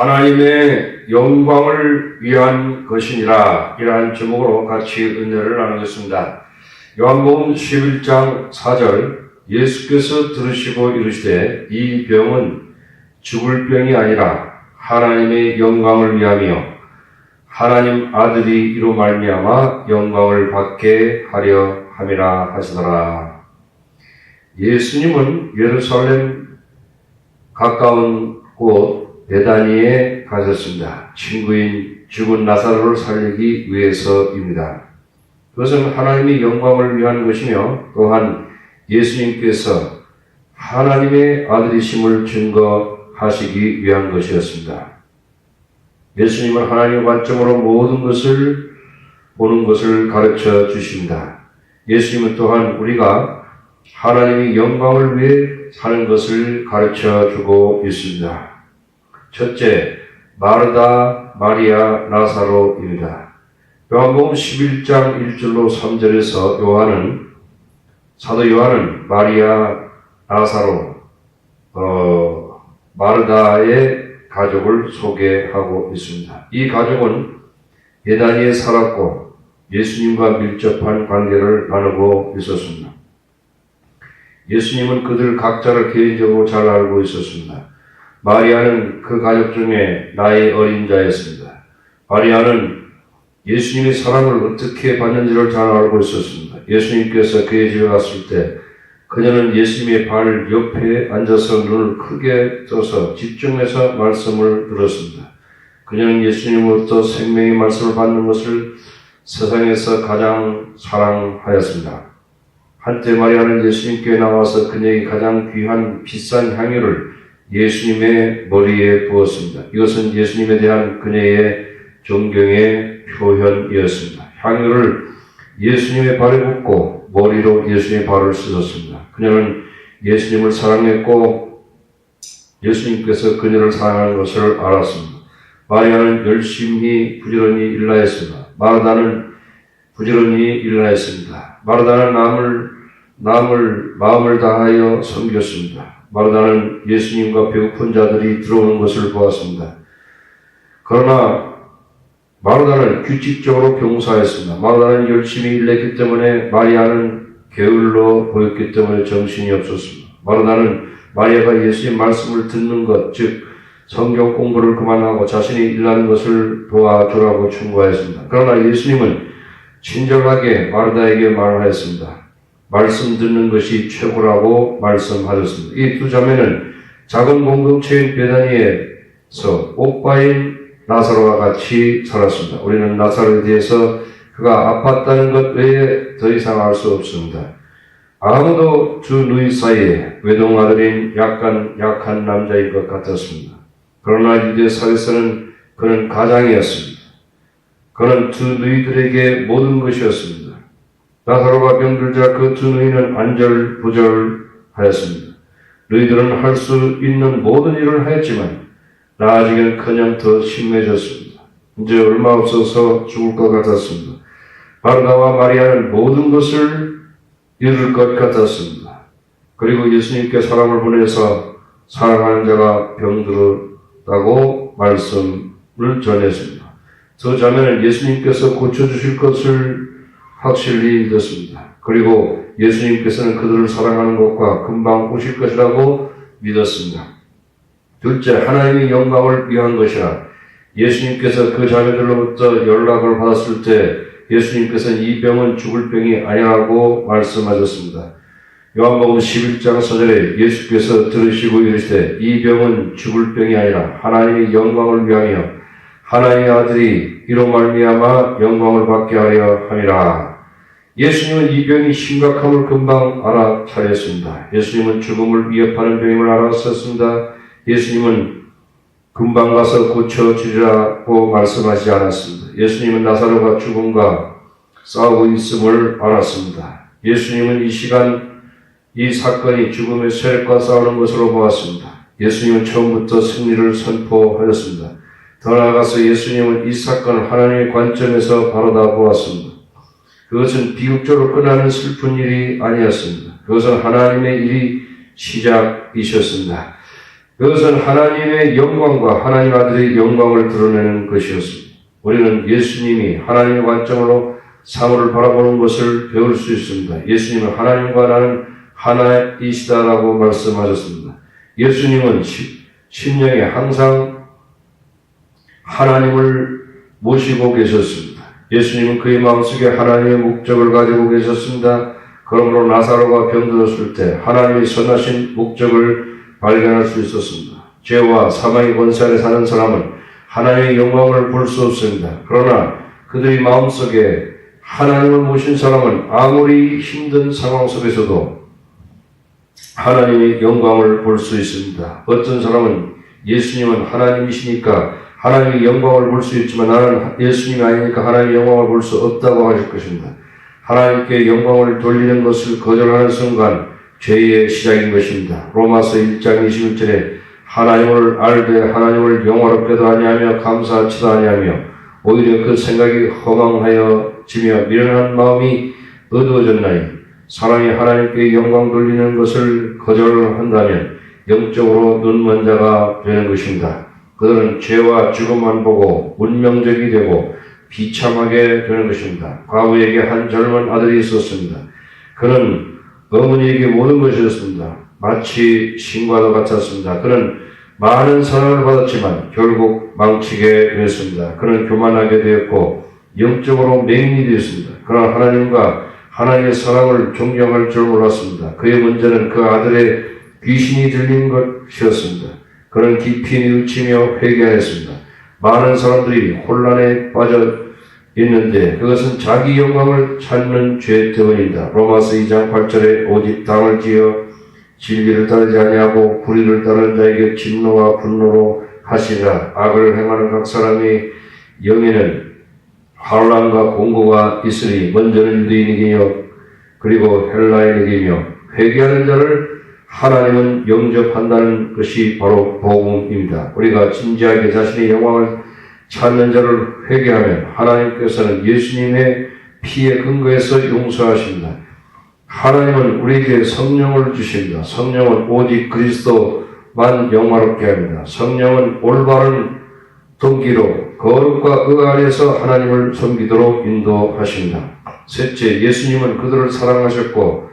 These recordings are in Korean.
하나님의 영광을 위한 것이니라 이러한 제목으로 같이 은혜를 나누겠습니다. 요한복음 11장 4절 예수께서 들으시고 이르시되 이 병은 죽을 병이 아니라 하나님의 영광을 위하며 하나님 아들이 이로 말미암아 영광을 받게 하려 함이라 하시더라. 예수님은 예루살렘 가까운 곳 베다니에 가셨습니다. 친구인 죽은 나사로를 살리기 위해서입니다. 그것은 하나님의 영광을 위한 것이며 또한 예수님께서 하나님의 아들이심을 증거하시기 위한 것이었습니다. 예수님은 하나님의 관점으로 모든 것을 보는 것을 가르쳐 주십니다. 예수님은 또한 우리가 하나님의 영광을 위해 사는 것을 가르쳐 주고 있습니다. 첫째, 마르다, 마리아, 나사로입니다. 요한복음 11장 1절로 3절에서 요한은 사도 요한은 마리아, 나사로, 어, 마르다의 가족을 소개하고 있습니다. 이 가족은 예단이에 살았고 예수님과 밀접한 관계를 나누고 있었습니다. 예수님은 그들 각자를 개인적으로 잘 알고 있었습니다. 마리아는 그 가족 중에 나이 어린 자였습니다. 마리아는 예수님의 사랑을 어떻게 받는지를 잘 알고 있었습니다. 예수님께서 그의 집에 갔을 때 그녀는 예수님의 발 옆에 앉아서 눈을 크게 떠서 집중해서 말씀을 들었습니다. 그녀는 예수님으로부터 생명의 말씀을 받는 것을 세상에서 가장 사랑하였습니다. 한때 마리아는 예수님께 나와서 그녀에게 가장 귀한 비싼 향유를 예수님의 머리에 부었습니다. 이것은 예수님에 대한 그녀의 존경의 표현이었습니다. 향유를 예수님의 발에 붓고 머리로 예수님의 발을 씻었습니다. 그녀는 예수님을 사랑했고 예수님께서 그녀를 사랑하는 것을 알았습니다. 마리아는 열심히 부지런히 일하였습니다. 마르다는 부지런히 일하였습니다. 마르다는 남을 남을 마음을 다하여 섬겼습니다. 마르다는 예수님과 배고픈 자들이 들어오는 것을 보았습니다. 그러나 마르다는 규칙적으로 병사했습니다. 마르다는 열심히 일했기 때문에 마리아는 게을러 보였기 때문에 정신이 없었습니다. 마르다는 마리아가 예수님 말씀을 듣는 것, 즉 성경 공부를 그만하고 자신이 일하는 것을 도와주라고 충고하였습니다. 그러나 예수님은 친절하게 마르다에게 말하였습니다. 말씀 듣는 것이 최고라고 말씀하셨습니다. 이 두 자매는 작은 공동체인 베다니에서 오빠인 나사로와 같이 살았습니다. 우리는 나사로에 대해서 그가 아팠다는 것 외에 더 이상 알 수 없습니다. 아무도 두 누이 사이에 외동 아들인 약간 약한 남자인 것 같았습니다. 그러나 유대 사회에서는 그는 가장이었습니다. 그는 두 누이들에게 모든 것이었습니다. 나사로가 병들자 그 두 누이는 안절부절하였습니다. 너희들은 할 수 있는 모든 일을 하였지만 나아지기는 그냥 더 심해졌습니다. 이제 얼마 없어서 죽을 것 같았습니다. 마르다와 마리아는 모든 것을 잃을 것 같았습니다. 그리고 예수님께 사람을 보내서 사랑하는 자가 병들었다고 말씀을 전했습니다. 저 자매는 예수님께서 고쳐주실 것을 확실히 믿었습니다. 그리고 예수님께서는 그들을 사랑하는 것과 금방 오실 것이라고 믿었습니다. 둘째, 하나님의 영광을 위한 것이라 예수님께서 그 자매들로부터 연락을 받았을 때 예수님께서는 이 병은 죽을 병이 아니라고 말씀하셨습니다. 요한복음 11장 4절에 예수께서 들으시고 이르시되 이 병은 죽을 병이 아니라 하나님의 영광을 위하며 하나님의 아들이 이로 말미암아 영광을 받게 하려 함이라. 예수님은 이 병이 심각함을 금방 알아차렸습니다. 예수님은 죽음을 위협하는 병임을 알았었습니다. 예수님은 금방 가서 고쳐주리라고 말씀하지 않았습니다. 예수님은 나사로가 죽음과 싸우고 있음을 알았습니다. 예수님은 이 시간 이 사건이 죽음의 세력과 싸우는 것으로 보았습니다. 예수님은 처음부터 승리를 선포하였습니다. 더 나아가서 예수님은 이 사건을 하나님의 관점에서 바라다 보았습니다. 그것은 비극적으로 끝나는 슬픈 일이 아니었습니다. 그것은 하나님의 일이 시작이셨습니다. 그것은 하나님의 영광과 하나님 아들의 영광을 드러내는 것이었습니다. 우리는 예수님이 하나님의 관점으로 사물을 바라보는 것을 배울 수 있습니다. 예수님은 하나님과 나는 하나이시다라고 말씀하셨습니다. 예수님은 시- 심령에 항상 하나님을 모시고 계셨습니다. 예수님은 그의 마음속에 하나님의 목적을 가지고 계셨습니다. 그러므로 나사로가 병들었을 때 하나님의 선하신 목적을 발견할 수 있었습니다. 죄와 사망의 권세 아래 사는 사람은 하나님의 영광을 볼 수 없습니다. 그러나 그들의 마음속에 하나님을 모신 사람은 아무리 힘든 상황 속에서도 하나님의 영광을 볼 수 있습니다. 어떤 사람은 예수님은 하나님이시니까 하나님의 영광을 볼 수 있지만 나는 예수님이 아니니까 하나님의 영광을 볼 수 없다고 하실 것입니다. 하나님께 영광을 돌리는 것을 거절하는 순간 죄의 시작인 것입니다. 로마서 1장 21절에 하나님을 알되 하나님을 영화롭게도 아니하며 감사하지도 아니하며 오히려 그 생각이 허망하여 지며 미련한 마음이 어두워졌나니 사람이 하나님께 영광 돌리는 것을 거절한다면 영적으로 눈먼 자가 되는 것입니다. 그들은 죄와 죽음만 보고 운명적이 되고 비참하게 되는 것입니다. 과부에게 한 젊은 아들이 있었습니다. 그는 어머니에게 모든 것이었습니다. 마치 신과도 같았습니다. 그는 많은 사랑을 받았지만 결국 망치게 되었습니다. 그는 교만하게 되었고 영적으로 맹인이 되었습니다. 그러나 하나님과 하나님의 사랑을 존경할 줄 몰랐습니다. 그의 문제는 그 아들의 귀신이 들린 것이었습니다. 그는 깊이 뉘우치며 회개하였습니다. 많은 사람들이 혼란에 빠져 있는데 그것은 자기 영광을 찾는 죄 때문입니다. 로마서 2장 8절에 오직 당을 지어 진리를 따르지 아니하고 불의를 따르는 자에게 진노와 분노로 하시라 악을 행하는 각 사람의 영에는 환란과 공고가 있으니 먼저는 유대인에게요 그리고 헬라인에게며 회개하는 자를 하나님은 영접한다는 것이 바로 복음입니다. 우리가 진지하게 자신의 영광을 찾는 자를 회개하면 하나님께서는 예수님의 피에 근거해서 용서하십니다. 하나님은 우리에게 성령을 주십니다. 성령은 오직 그리스도만 영화롭게 합니다. 성령은 올바른 동기로 거룩과 그 안에서 하나님을 섬기도록 인도하십니다. 셋째, 예수님은 그들을 사랑하셨고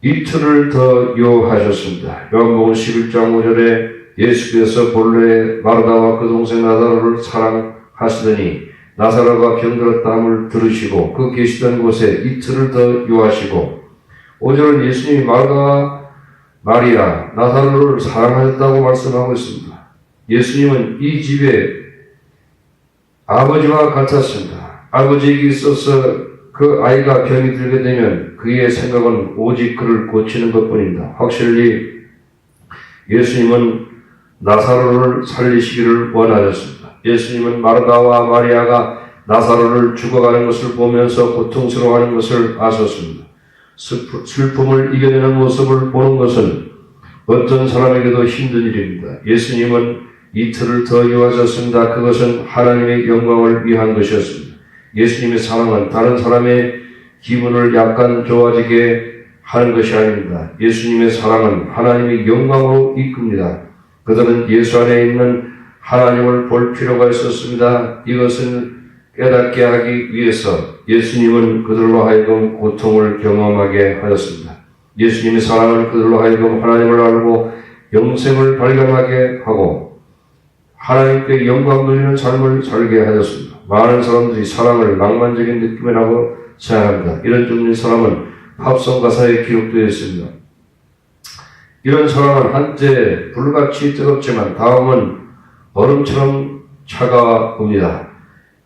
이틀을 더 요하셨습니다. 요한복음 11장 5절에 예수께서 본래 마르다와 그 동생 나사로를 사랑하시더니 나사로가 병들었다 함을 들으시고 그 계시던 곳에 이틀을 더 요하시고 5절은 예수님이 마르다와 마리아, 나사로를 사랑하셨다고 말씀하고 있습니다. 예수님은 이 집에 아버지와 같았습니다. 아버지에게 있어서 그 아이가 병이 들게 되면 그의 생각은 오직 그를 고치는 것 뿐입니다. 확실히 예수님은 나사로를 살리시기를 원하셨습니다. 예수님은 마르다와 마리아가 나사로를 죽어가는 것을 보면서 고통스러워하는 것을 아셨습니다. 슬픔을 이겨내는 모습을 보는 것은 어떤 사람에게도 힘든 일입니다. 예수님은 이틀을 더 이어졌습니다. 그것은 하나님의 영광을 위한 것이었습니다. 예수님의 사랑은 다른 사람의 기분을 약간 좋아지게 하는 것이 아닙니다. 예수님의 사랑은 하나님의 영광으로 이끕니다. 그들은 예수 안에 있는 하나님을 볼 필요가 있었습니다. 이것을 깨닫게 하기 위해서 예수님은 그들로 하여금 고통을 경험하게 하였습니다. 예수님의 사랑은 그들로 하여금 하나님을 알고 영생을 발견하게 하고 하나님께 영광 돌리는 삶을 살게 하였습니다. 많은 사람들이 사랑을 낭만적인 느낌이라고 생각합니다. 이런 종류의 사람은 팝송 가사에 기록되어 있습니다. 이런 사랑은 한때 불같이 뜨겁지만 다음은 얼음처럼 차가웁니다.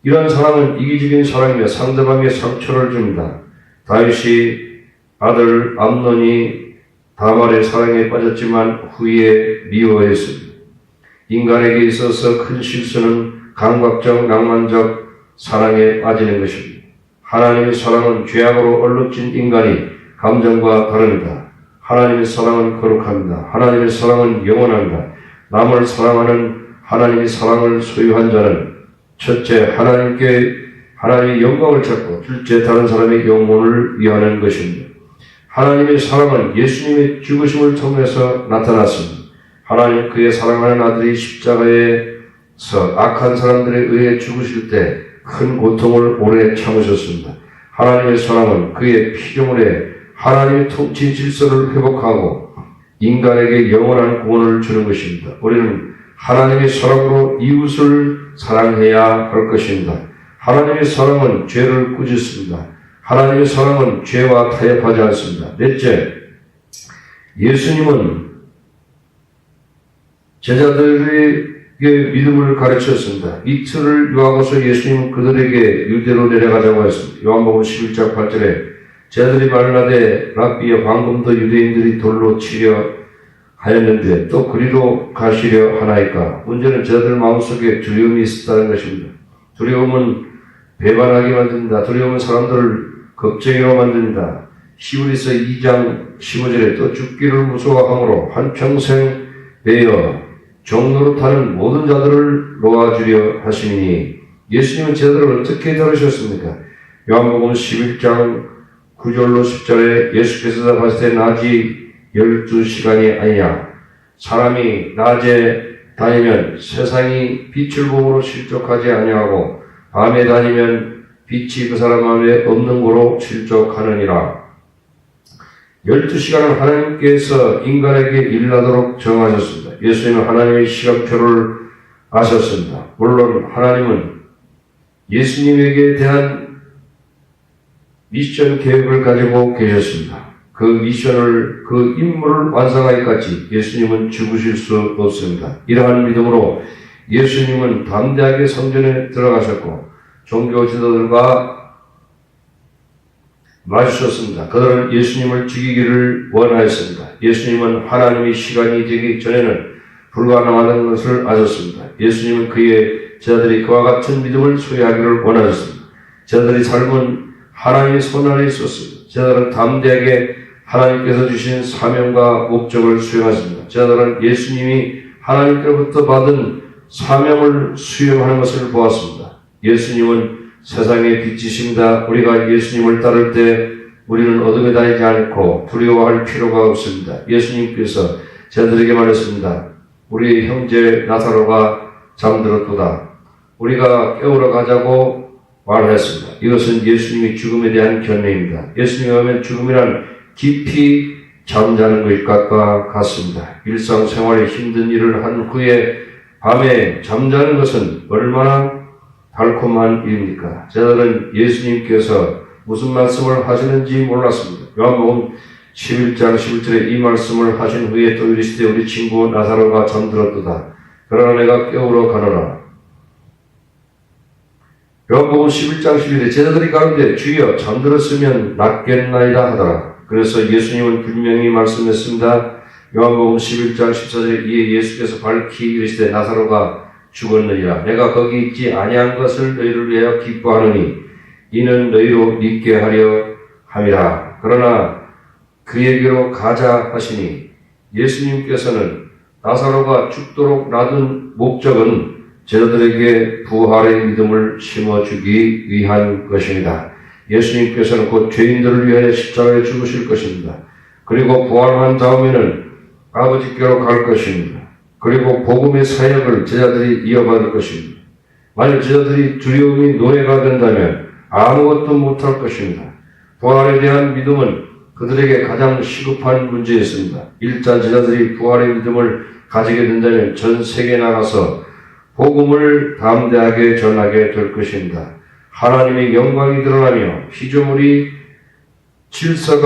이런 사랑은 이기적인 사랑이며 상대방의 상처를 줍니다. 다윗이 아들 암논이 다말의 사랑에 빠졌지만 후에 미워했습니다. 인간에게 있어서 큰 실수는 감각적, 낭만적 사랑에 빠지는 것입니다. 하나님의 사랑은 죄악으로 얼룩진 인간이 감정과 다릅니다. 하나님의 사랑은 거룩합니다. 하나님의 사랑은 영원합니다. 남을 사랑하는 하나님의 사랑을 소유한 자는 첫째 하나님께 하나님의 영광을 찾고 둘째 다른 사람의 영혼을 위하는 것입니다. 하나님의 사랑은 예수님의 죽으심을 통해서 나타났습니다. 하나님 그의 사랑하는 아들이 십자가에 서 악한 사람들에 의해 죽으실 때 큰 고통을 오래 참으셨습니다. 하나님의 사랑은 그의 피조물에 하나님의 통치 질서를 회복하고 인간에게 영원한 구원을 주는 것입니다. 우리는 하나님의 사랑으로 이웃을 사랑해야 할 것입니다. 하나님의 사랑은 죄를 꾸짖습니다. 하나님의 사랑은 죄와 타협하지 않습니다. 넷째, 예수님은 제자들에게 믿음을 가르쳤습니다. 이틀을 요하고서 예수님은 그들에게 유대로 내려가자고 했습니다. 요한복음 11장 8절에 제자들이 말하되 랍비여 방금도 유대인들이 돌로 치려 하였는데 또 그리로 가시려 하나이까 문제는 제자들 마음속에 두려움이 있었다는 것입니다. 두려움은 배반하게 만든다. 두려움은 사람들을 겁쟁이로 만든다. 히브리서 2장 15절에 또 죽기를 무서워함으로 한평생 매여 타는 모든 자들을 놓아주려 하시니 예수님은 제자들을 어떻게 다루셨습니까? 요한복음 11장 9절로 10절에 예수께서 봤을 때 낮이 12시간이 아니냐 사람이 낮에 다니면 세상이 빛을 보므로 실족하지 아니하고 밤에 다니면 빛이 그 사람 안에 없는 거로 실족하느니라. 12시간을 하나님께서 인간에게 일하도록 정하셨습니다. 예수님은 하나님의 시간표를 아셨습니다. 물론 하나님은 예수님에게 대한 미션 계획을 가지고 계셨습니다. 그 미션을, 그 임무를 완성하기까지 예수님은 죽으실 수 없습니다. 이러한 믿음으로 예수님은 담대하게 성전에 들어가셨고 종교 지도들과 마주쳤습니다. 그들은 예수님을 죽이기를 원하였습니다. 예수님은 하나님의 시간이 되기 전에는 불가능하다는 것을 아셨습니다. 예수님은 그의 제자들이 그와 같은 믿음을 소유하기를 원하셨습니다. 제자들이 삶은 하나님의 손 안에 있었습니다. 제자들은 담대하게 하나님께서 주신 사명과 목적을 수행하십니다. 제자들은 예수님이 하나님께로부터 받은 사명을 수행하는 것을 보았습니다. 예수님은 세상의 빛이십니다. 우리가 예수님을 따를 때 우리는 어둠에 다니지 않고 두려워할 필요가 없습니다. 예수님께서 제자들에게 말했습니다. 우리 형제 나사로가 잠들었도다. 우리가 깨우러 가자고 말했습니다. 이것은 예수님이 죽음에 대한 견해입니다. 예수님이 오면 죽음이란 깊이 잠자는 것과 같습니다. 일상생활에 힘든 일을 한 후에 밤에 잠자는 것은 얼마나 달콤한 일입니까? 저들은 예수님께서 무슨 말씀을 하시는지 몰랐습니다. 요한복음 11장 11절에 이 말씀을 하신 후에 또 이르시되 우리 친구 나사로가 잠들었도다. 그러나 내가 깨우러 가노라. 요한복음 11장 11절에 제자들이 가는데 주여 잠들었으면 낫겠나이다 하더라. 그래서 예수님은 분명히 말씀했습니다. 요한복음 11장 14절에 이에 예수께서 밝히 이르시되 나사로가 죽었느니라. 내가 거기 있지 아니한 것을 너희를 위하여 기뻐하노니 이는 너희로 믿게 하려 함이라. 그러나 그에게로 가자 하시니 예수님께서는 나사로가 죽도록 놔둔 목적은 제자들에게 부활의 믿음을 심어주기 위한 것입니다. 예수님께서는 곧 죄인들을 위하여 십자가에 죽으실 것입니다. 그리고 부활한 다음에는 아버지께로 갈 것입니다. 그리고 복음의 사역을 제자들이 이어받을 것입니다. 만약 제자들이 두려움이 노예가 된다면 아무것도 못할 것입니다. 부활에 대한 믿음은 그들에게 가장 시급한 문제였습니다. 일자 제자들이 부활의 믿음을 가지게 된다면 전 세계에 나가서 복음을 담대하게 전하게 될 것입니다. 하나님의 영광이 드러나며 피조물이 질서가